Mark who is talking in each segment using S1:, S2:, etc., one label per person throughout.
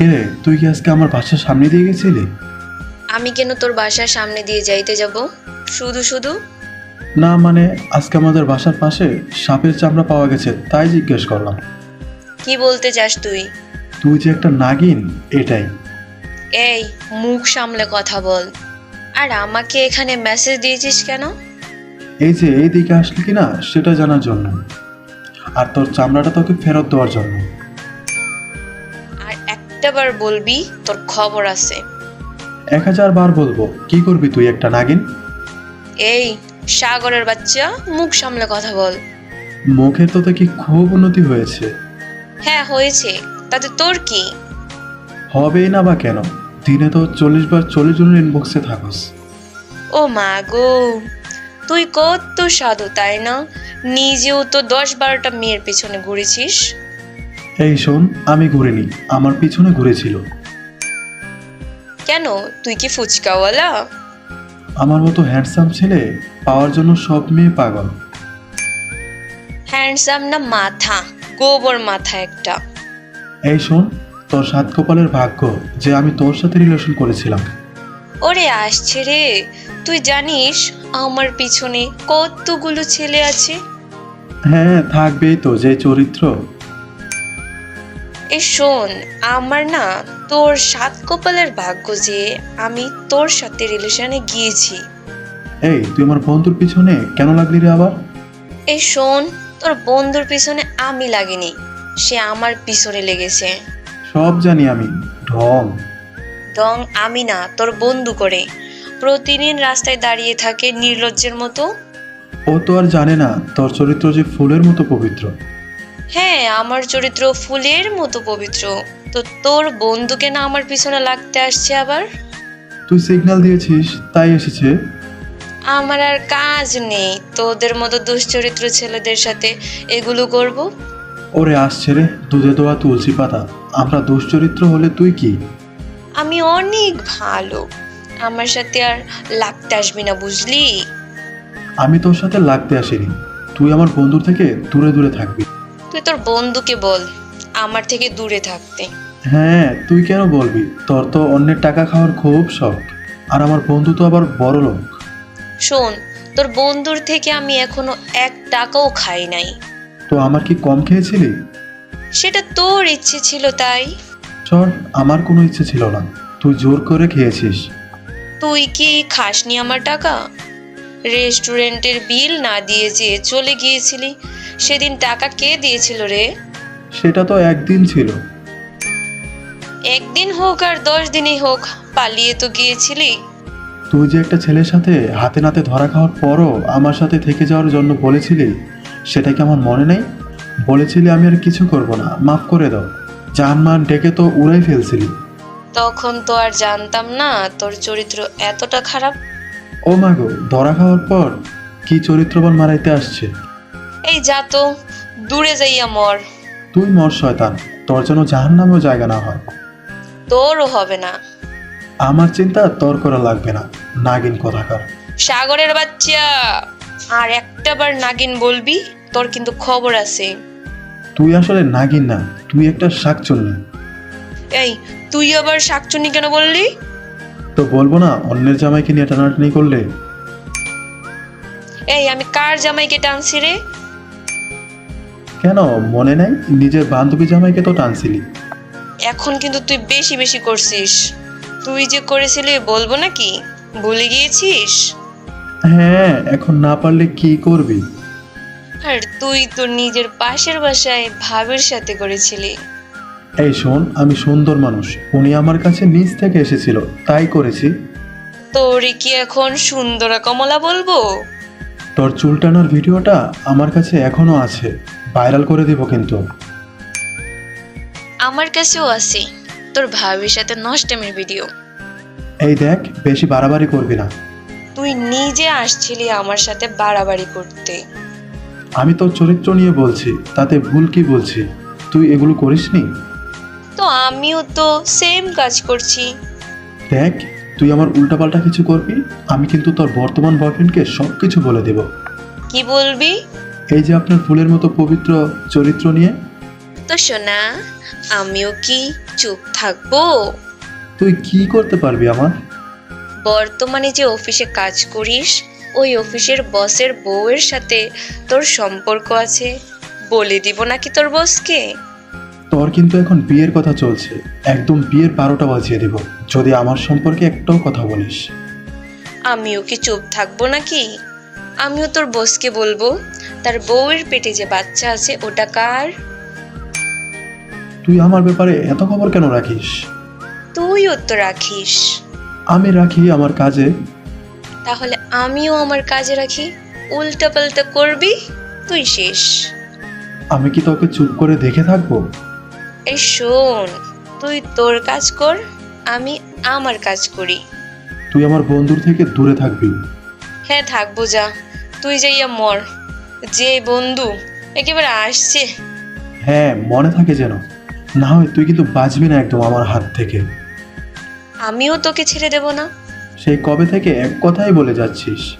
S1: কে তুই কি আজকে আমার বাসার সামনে দিয়ে গেছিলি?
S2: আমি কেন তোর বাসার সামনে দিয়ে যাইতে যাব? শুধু শুধু?
S1: না মানে আজকে আমাদের বাসার পাশে সাপের চামড়া পাওয়া গেছে তাই জিজ্ঞেস করলাম।
S2: কি বলতে চাস তুই?
S1: তুই যে একটা নাগিন এটাই।
S2: এই মুখ সামলে কথা বল। আর আমাকে এখানে মেসেজ দিয়েছিস কেন?
S1: এই যে এই দিকে আসলি কি না সেটা জানার জন্য। আর তোর চামড়াটা তোকে ফেরত দেওয়ার জন্য।
S2: একটাবার বলবি তোর খবর আছে।
S1: এক হাজার বার বলব কি করবি তুই একটা নাগিন?
S2: এই সাগরের বাচ্চা মুখ সামলে কথা বল।
S1: মুখের তো দেখি খুব উন্নতি হয়েছে।
S2: হ্যাঁ হয়েছে। তাতে তোর কি?
S1: হবেই না বা কেন? দিনে তো চল্লিশ বার চল্লিশ জনের ইনবক্সে থাকস।
S2: ও মা গো তুই কত সাধু তাই না? নিজেও তো দশ বারোটা মেয়ের পিছনে ঘুরেছিস।
S1: এই শোন আমি ঘুরিনি আমার পিছনে ঘুরেছিল।
S2: কেন? তুই কি ফুচকাওয়ালা?
S1: আমার মতো হ্যান্ডসাম ছেলে পাওয়ার জন্য সব মেয়ে পাগল।
S2: হ্যান্ডসাম না মাথা গোবর মাথা একটা।
S1: এই শোন তোর সাত কপালের ভাগ্য যে আমি তোর সাথে রিলেশন করেছিলাম।
S2: ওরে আসছে রে তুই জানিস আমার পিছনে কতগুলো ছেলে আছে?
S1: হ্যাঁ থাকবেই তো যে চরিত্র।
S2: এই শোন আমার না তোর সাত কপালের ভাগ্য যে আমি তোর সাথে রিলেশনে গিয়েছি।
S1: এই তুই আমার বন্ধুর পিছনে কেন লাগলি রে আবার?
S2: এই শোন তোর বন্ধুর পিছনে আমি লাগিনি সে আমার পিছনে লেগেছে।
S1: সব জানি আমি ঢং।
S2: দং আমি না তোর বন্ধু করে। প্রতিদিন রাস্তায় দাঁড়িয়ে থাকে নির্লজ্জের মতো।
S1: ও তো আর জানে না তোর চরিত্র যে ফুলের মতো পবিত্র।
S2: হ্যাঁ আমার চরিত্র ফুলের মতো পবিত্র। তো তোর বন্ধুকে না আমার পিছনে লাগতে আসছে আবার?
S1: তুই সিগন্যাল দিয়েছিস তাই এসেছে।
S2: আমার আর কাজ নেই। তোদের মতো দুশ্চরিত্র ছেলেদের সাথে এগুলো করব?
S1: ওরে আসছে রে দুধে দোয়া তুলসী পাতা। আমরা দুশ্চরিত্র হলে তুই কি?
S2: আমি অনেক ভালো। আমার সাথে আর লাগতে আসবি না বুঝলি?
S1: আমি তোর সাথে লাগতে আসিনি। তুই আমার বন্ধুর থেকে দূরে দূরে থাকবি।
S2: তোর বন্ধুকে বল আমার থেকে দূরে থাকতে।
S1: হ্যাঁ তুই কেন বলবি? তোর তো অন্যের টাকা খাওয়ার খুব শখ। আর আমার বন্ধু তো আবার বড় লোক।
S2: শোন তোর বন্ধুর থেকে আমি এখনও এক টাকাও খাই নাই।
S1: তো আমার কি কম খেয়েছিলি?
S2: সেটা তোর ইচ্ছে ছিল তাই।
S1: চল আমার কোনো ইচ্ছে ছিল না। তুই জোর করে খেয়েছিস।
S2: তুই কি খাসনি আমার টাকা? রেস্টুরেন্টের বিল না দিয়ে যে চলে গিয়েছিলি সেদিন টাকা কে দিয়েছিল রে?
S1: সেটা তো একদিন ছিল।
S2: একদিন হোক আর দশ দিনই হোক পালিয়ে তো গিয়েছিলি।
S1: তুই যে একটা ছেলের সাথে হাতে নাতে ধরা খাওয়ার পরও আমার সাথে থেকে যাওয়ার জন্য বলেছিলি সেটা কি আমার মনে নেই? বলেছিলি আমি আর কিছু করব না মাফ করে দাও। জান মান ডেকে তো উড়াই ফেলছিলি।
S2: তখন তো আর জানতাম না তোর চরিত্র এতটা খারাপ।
S1: ও মাগো ধরা খাওয়ার পর কি চরিত্রবান মারাইতে আসছে?
S2: এই যা তো দূরে যাইয়া মর।
S1: তুই মর শয়তান। তোর জন্য জাহান নামেও জায়গা না হয়।
S2: তোরও হবে না।
S1: আমার চিন্তা তোর করা লাগবে না নাগিন কথাকার।
S2: সাগরের বাচ্চা আর একটা বার নাগিন বলবি তোর কিন্তু খবর আছে।
S1: তুই আসলে নাগিন না তুই একটা শাকচুন্নি।
S2: এই তুই আবার শাকচুন্নি কেন বললি?
S1: তো বলব না অন্যের জামাইকে নিয়ে টানাটানি করলে?
S2: এই আমি কার জামাইকে টানছি রে?
S1: কেন? মনে নাই? নিজের বান্ধবী জামাইকে তো টানছিলি।
S2: এখন কিন্তু তুই বেশি বেশি করছিস। তুই যে করেছিলি বলব নাকি? ভুলে গিয়েছিস?
S1: হ্যাঁ এখন না পারলে কি করবি?
S2: আর তুই তো নিজের পাশের বাসায় ভাবের সাথে করেছিলি।
S1: এই শোন আমি সুন্দর মানুষ। উনি আমার কাছে নিজ থেকে এসেছিল তাই করেছি।
S2: তোরে কি এখন সুন্দরা কমলা বলব?
S1: তোর চুল টানার ভিডিওটা আমার কাছে এখনও আছে। ভাইরাল করে দিব কিন্তু।
S2: আমার কাছেও আছে। তোর ভাবির সাথে নষ্টেমের ভিডিও
S1: এই দেখ বেশি বাড়াবাড়ি করবি না।
S2: তুই নিজে আসছিলি আমার সাথে বাড়াবাড়ি করতে।
S1: আমি তোর চরিত্র নিয়ে বলছি তাতে ভুল কি বলছি? তুই এগুলো করিসনি?
S2: তো আমিও তো সেম কাজ করছি।
S1: দেখ তুই আমার উল্টাপাল্টা কিছু করবি আমি কিন্তু তোর বর্তমান বয়ফ্রেন্ডকে সব কিছু বলে দেব।
S2: কি বলবি?
S1: এই যে আপনার ফুলের মতো পবিত্র চরিত্র নিয়ে।
S2: তো শোনা আমিও কি চুপ থাকব?
S1: তুই কি করতে পারবি আমার?
S2: বর্তমানে যে অফিসে কাজ করিস ওই অফিসের বসের বউয়ের সাথে তোর সম্পর্ক আছে। বলে দিব নাকি তোর বসকে?
S1: তোর কিন্তু এখন বিয়ের কথা চলছে। একদম বিয়ের বারোটা বাজিয়ে দেব। যদি আমার সম্পর্কে একটাও কথা বলিস।
S2: আমিও কি চুপ থাকব নাকি? আমিও তোর বসকে বলব। তার বউয়ের পেটে যে বাচ্চা আছে ওটা কার?
S1: তুই আমার ব্যাপারে এত খবর কেন রাখিস?
S2: তুইও তো রাখিস।
S1: আমি রাখি আমার কাজে।
S2: তাহলে আমিও আমার কাজে রাখি? উল্টা পাল্টা করবি? তুই শেষ।
S1: আমি কি তোকে চুপ করে দেখে থাকব?
S2: এই শোন তুই তোর কাজ কর আমি আমার কাজ করি।
S1: তুই আমার বন্ধুর থেকে দূরে থাকবি।
S2: হ্যাঁ থাকব যা। তুই যাইয়া মর। যে বন্ধু একেবারে আসছে।
S1: হ্যাঁ মনে থাকে যেন। না হয় তুই কিন্তু বাঁচবি না একদম আমার হাত থেকে।
S2: আমিও তোকে ছেড়ে দেব না।
S1: সেই কবে থেকে এক কথাই বলে যাচ্ছিস।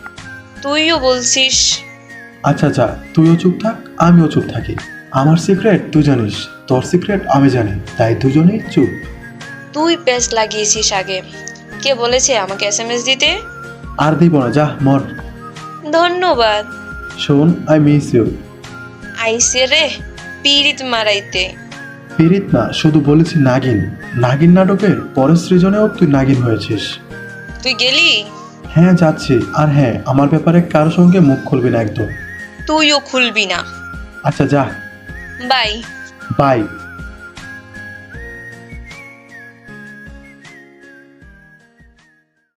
S2: তুইও বলছিস।
S1: আচ্ছা আচ্ছা তুইও চুপ থাক আমিও চুপ থাকি। আমার সিক্রেট তুই জানিস তোর সিক্রেট আমি জানি তাই দুজনেই চুপ।
S2: তুই পেস লাগিয়েছিস আগে। কে বলেছে আমাকে এস এম এস দিতে?
S1: আর দিব না যা মর।
S2: ধন্যবাদ।
S1: শোন আই মিস ইউ
S2: আইসে রে পিরিত মারাইতে।
S1: পিরিত না শুধু বলেছি নাগিন। নাগিন নাটকের পরের সৃজনেও তুই নাগিন হয়েছিস।
S2: তুই গেলি?
S1: হ্যাঁ যাচ্ছি। আর হ্যাঁ আমার ব্যাপারে কারোর সঙ্গে মুখ খুলবি না একদম।
S2: তুইও খুলবি না।
S1: আচ্ছা যা।
S2: বাই।
S1: বাই।